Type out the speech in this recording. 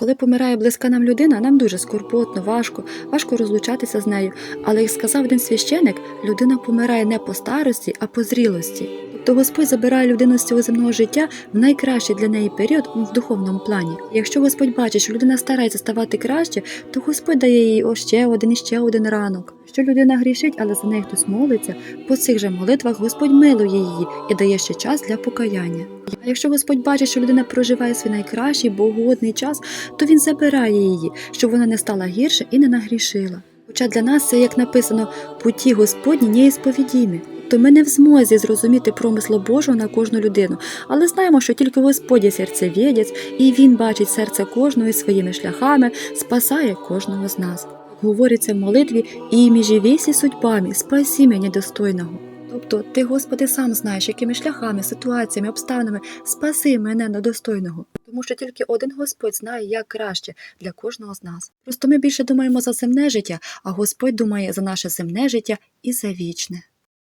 Коли помирає близька нам людина, нам дуже скорботно, важко, важко розлучатися з нею. Але як сказав один священик, людина помирає не по старості, а по зрілості. Тобто Господь забирає людину з цього земного життя в найкращий для неї період в духовному плані. Якщо Господь бачить, що людина старається ставати краще, то Господь дає їй ще один і ще один ранок. Що людина грішить, але за неї хтось молиться, по цих же молитвах Господь милує її і дає ще час для покаяння. А якщо Господь бачить, що людина проживає свій найкращий богоугодний час, то він забирає її, щоб вона не стала гірше і не нагрішила. Хоча для нас це, як написано, путі Господні неісповідімі. То ми не в змозі зрозуміти промисло Божого на кожну людину, але знаємо, що тільки Господь є серцевєдець, і Він бачить серце кожного своїми шляхами, спасає кожного з нас. Говориться в молитві і між вісі судьбами, спасі мені достойного. Тобто ти, Господи, сам знаєш, якими шляхами, ситуаціями, обставинами спаси мене недостойного. Тому що тільки один Господь знає, як краще для кожного з нас. Просто ми більше думаємо за земне життя, а Господь думає за наше земне життя і за вічне.